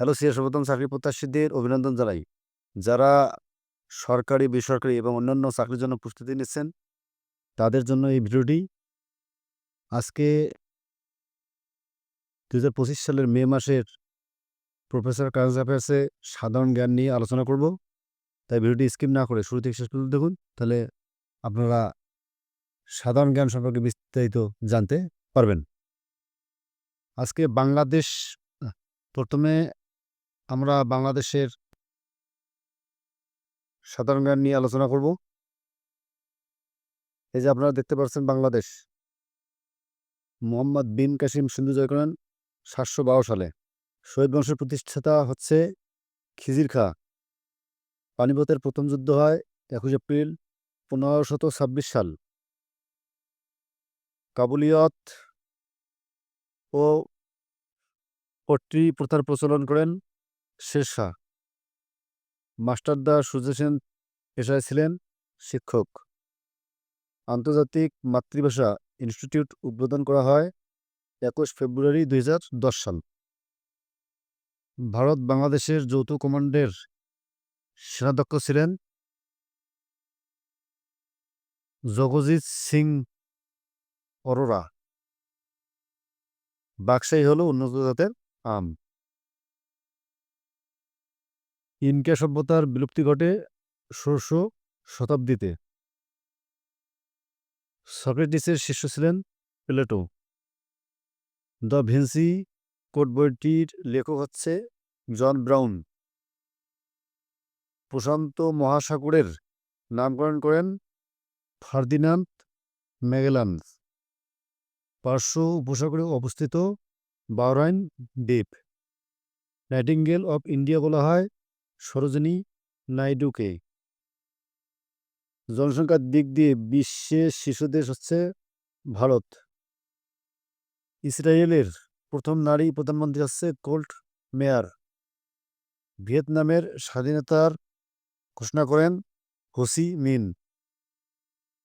Hello, সিয়া সর্বপ্রথম চাকরি প্রত্যাশীদের অভিনন্দন জানাই। যারা সরকারি, বেসরকারি এবং অন্যান্য চাকরির জন্য প্রস্তুতি নিচ্ছেন, তাদের জন্য এই ভিডিওটি আজকে দু হাজার পঁচিশ সালের মে মাসের প্রফেসর কাগজ অ্যাফেয়ার্সে সাধারণ জ্ঞান নিয়ে আলোচনা করব। তাই ভিডিওটি স্কিপ না করে শুরু থেকে শেষ পর্যন্ত দেখুন। তাহলে আপনারা সাধারণ জ্ঞান সম্পর্কে বিস্তারিত জানতে পারবেন। আজকে বাংলাদেশ প্রথমে আমরা বাংলাদেশের সাধারণ জ্ঞান নিয়ে আলোচনা করব। এই যে আপনারা দেখতে পাচ্ছেন বাংলাদেশ। মোহাম্মদ বিন কাসিম সিন্ধু জয় করেন সাতশো বারো সালে। শহীদ বংশের প্রতিষ্ঠাতা হচ্ছে খিজির খা। পানিপথের প্রথম যুদ্ধ হয় একুশ এপ্রিল পনেরোশত ছাব্বিশ সাল। কাবুলিয়ত ও পট্টি প্রথার প্রচলন করেন শের শাহ মাস্টারদা সূর্য সেন পেশায় ছিলেন শিক্ষক। আন্তর্জাতিক মাতৃভাষা ইনস্টিটিউট উদ্বোধন করা হয় একুশ ফেব্রুয়ারি দু হাজার দশ সাল। ভারত বাংলাদেশের যৌথ কমান্ডের সেনাধ্যক্ষ ছিলেন জগজিৎ সিং অরোরা। বাক্সাই হল উন্নত জাতের আম। ইনকা সভ্যতার বিলুপ্তি ঘটে ষোড়শ শতাব্দীতে। সক্রেটিসের শিষ্য ছিলেন প্লেটো। দ্য ভিন্সি কোড বইটির লেখক হচ্ছে জন ব্রাউন। প্রশান্ত মহাসাগরের নামকরণ করেন ফার্দিনান্দ ম্যাগেলান। পার্শ্ব উপসাগরে অবস্থিত বাওরাইন দ্বীপ। নাইটিঙ্গেল অফ ইন্ডিয়া বলা হয় সরোজিনী নাইডুকে। জনসংখ্যার দিক দিয়ে বিশ্বের শীর্ষ দেশ হচ্ছে ভারত। ইসরায়েলের প্রথম নারী প্রধানমন্ত্রী হচ্ছে কোল্ট মেয়ার। ভিয়েতনামের স্বাধীনতার ঘোষণা করেন হোসি মিন।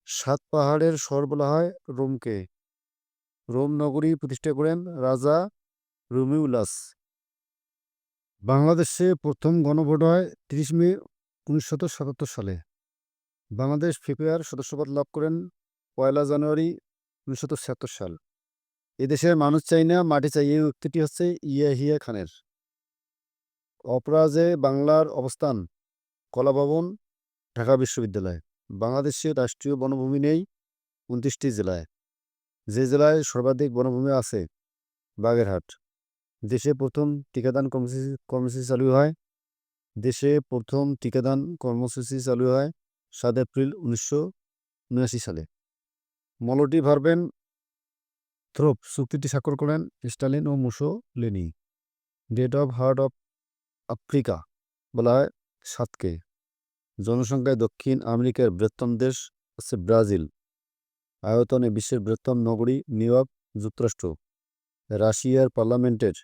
সাত পাহাড়ের শহর বলা হয় রোমকে। রোম নগরী প্রতিষ্ঠা করেন রাজা রুমিউলাস। বাংলাদেশে প্রথম গণভোট হয় তিরিশ মে উনিশশো সাতাত্তর সালে। বাংলাদেশ ফিফার সদস্যপদ লাভ করেন পয়লা জানুয়ারি উনিশশো ছিয়াত্তর সাল। এদেশের মানুষ চাই না, মাটি চাই এই উক্তিটি হচ্ছে ইয়াহিয়া খানের। অপরাজে বাংলার অবস্থান কলাভবন ঢাকা বিশ্ববিদ্যালয়। বাংলাদেশে রাষ্ট্রীয় বনভূমি নেই উনত্রিশটি জেলায়। যে জেলায় সর্বাধিক বনভূমি আছে, বাগেরহাট। দেশে প্রথম টিকাদান কর্মসূচি কর্মসূচি চালু হয়। দেশে প্রথম টিকাদান কর্মসূচি চালু হয় সাত এপ্রিল উনিশশো উনআশি সালে। মলটি ভারবেন থ্রোপ, চুক্তিটি স্বাক্ষর করেন স্টালিন ও মুসোলিনি ডেট অফ হার্ট অফ আফ্রিকা বলা হয় সাতকে। জনসংখ্যায় দক্ষিণ আমেরিকার বৃহত্তম দেশ হচ্ছে ব্রাজিল। আয়তনে বিশ্বের বৃহত্তম নগরী নিউ ইয়র্ক যুক্তরাষ্ট্র। রাশিয়ার পার্লামেন্টের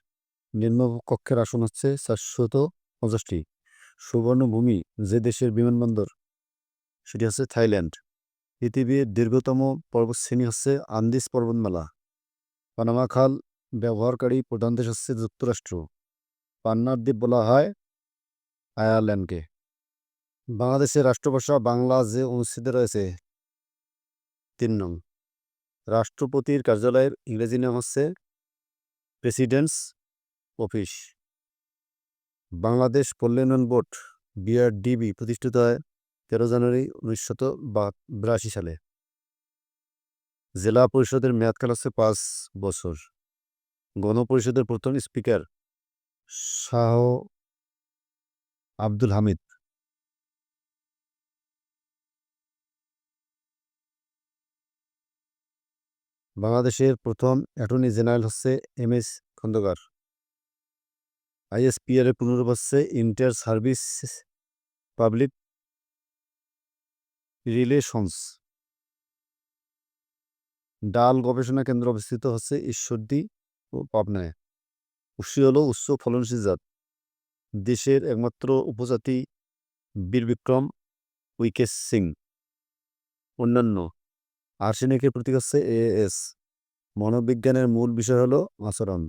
নিম্নকক্ষের আসন হচ্ছে চারশত পঞ্চাশটি। সুবর্ণভূমি যে দেশের বিমানবন্দর, সেটি হচ্ছে থাইল্যান্ড। পৃথিবীর দীর্ঘতম পর্বতশ্রেণী হচ্ছে আন্দিস পর্বতমালা। পানামা খাল ব্যবহারকারী প্রধান দেশ হচ্ছে যুক্তরাষ্ট্র। পান্নার দ্বীপ বলা হয় আয়ারল্যান্ডকে। বাংলাদেশের রাষ্ট্রভাষা বাংলা যে অনুষ্ঠিত রয়েছে, তিন নং। রাষ্ট্রপতির কার্যালয়ের ইংরেজি নাম হচ্ছে প্রেসিডেন্টস অফিস। বাংলাদেশ পল্লী বোর্ড, বিআরডিবি, প্রতিষ্ঠিত হয় তেরো জানুয়ারি উনিশশত বিরাশি সালে। জেলা পরিষদের মেয়াদকাল হচ্ছে পাঁচ বছর। গণপরিষদের প্রথম স্পিকার শাহ আব্দুল হামিদ। বাংলাদেশের প্রথম অ্যাটর্নি জেনারেল হচ্ছে এম এস খন্দকার। আইএসপিআর হচ্ছে ইন্টার সার্ভিস পাবলিক রিলেশনস ডাল গবেষণা কেন্দ্র অবস্থিত হচ্ছে ঈশ্বরদী ও পাবনায়। উৎসী হল উচ্চ ফলনশীল জাত। দেশের একমাত্র উপজাতি বীর বিক্রম উইকেশ সিং। অন্যান্য। আর্সেনিকের প্রতীক হচ্ছে এএস মনোবিজ্ঞানের মূল বিষয় হলো আচরণ।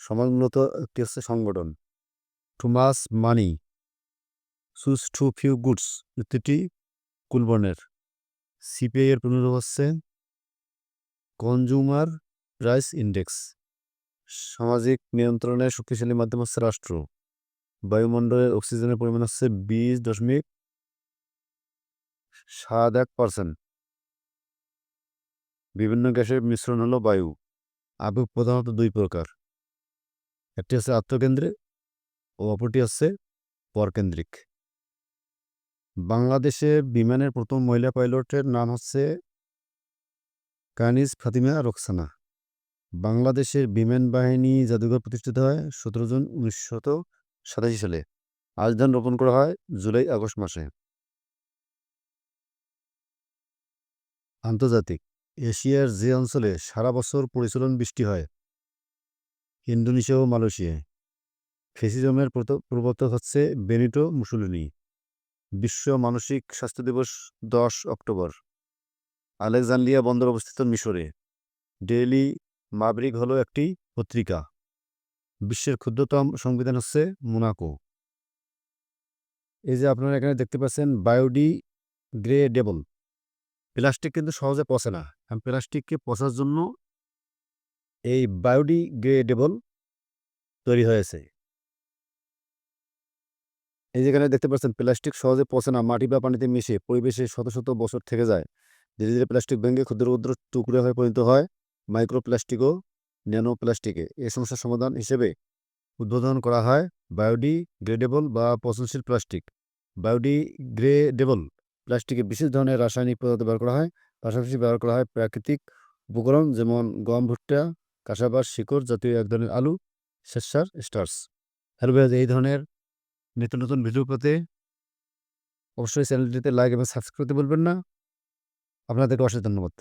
সমাজ একটি হচ্ছে সংগঠন। টু মাস মানি সুস টু ফিউ গুডস উক্তিটি কুলবর্ণের সিপিআই এর পুনরূপ হচ্ছে কনজুমার প্রাইস ইন্ডেক্স। সামাজিক নিয়ন্ত্রণের শক্তিশালী মাধ্যম হচ্ছে রাষ্ট্র। বায়ুমণ্ডলের অক্সিজেনের পরিমাণ হচ্ছে বিশ দশমিক সাত এক পার্সেন্ট। বিভিন্ন গ্যাসের মিশ্রণ হলো বায়ু। আবেগ প্রধানত দুই প্রকার। একটি হচ্ছে আত্মকেন্দ্রিক ও অপরটি হচ্ছে পরকেন্দ্রিক। বাংলাদেশে বিমানের প্রথম মহিলা পাইলটের নাম হচ্ছে কানিজ ফাতিমা রোকসানা। বাংলাদেশের বিমান বাহিনী জাদুঘর প্রতিষ্ঠিত হয় সতেরো জুন উনিশশত সাতাশি সালে। আজ ধান রোপণ করা হয় জুলাই আগস্ট মাসে। আন্তর্জাতিক এশিয়ার যে অঞ্চলে সারা বছর পরিচালন বৃষ্টি হয় ইন্দোনেশিয়া ও মালয়েশিয়ায় ফেসিজমের প্রবর্তক হচ্ছে বেনিটো মুসুলিনি। বিশ্ব মানসিক স্বাস্থ্য দিবস দশ অক্টোবর। আলেকজান্দ্রিয়া বন্দর অবস্থিত মিশরে। ডেইলি মাবরিক হলো একটি পত্রিকা। বিশ্বের ক্ষুদ্রতম সংবিধান হচ্ছে মোনাকো। এই যে আপনারা এখানে দেখতে পাচ্ছেন বায়োডি গ্রেডেবল প্লাস্টিক কিন্তু সহজে পচে না। প্লাস্টিককে পচার জন্য এই বায়োডিগ্রেডেবল তৈরি হয়েছে। এই যেখানে দেখতে পাচ্ছেন প্লাস্টিক সহজে পচে না মাটি বা পানিতে মিশে পরিবেশে শত শত বছর থেকে যায়। ধীরে ধীরে প্লাস্টিক ভেঙে ক্ষুদ্র ক্ষুদ্র টুকরো হয়ে পরিণত হয় মাইক্রোপ্লাস্টিক ও ন্যানো প্লাস্টিকে এই সমস্যার সমাধান হিসেবে উদ্বোধন করা হয় বায়োডিগ্রেডেবল বা পচনশীল প্লাস্টিক বায়োডিগ্রেডেবল প্লাস্টিকে বিশেষ ধরনের রাসায়নিক পদার্থ ব্যবহার করা হয়। পাশাপাশি ব্যবহার করা হয় প্রাকৃতিক উপকরণ যেমন গম, ভুট্টা কাঁসাবাস, শিকড় জাতীয় এক ধরনের আলু শেষার স্টার্স হ্যালো এই ধরনের নিত্য নতুন ভিডিও পেতে অবশ্যই চ্যানেলটিতে লাইক এবং সাবস্ক্রাইব করতে বলবেন না। আপনাদেরকে অসংখ্য ধন্যবাদ।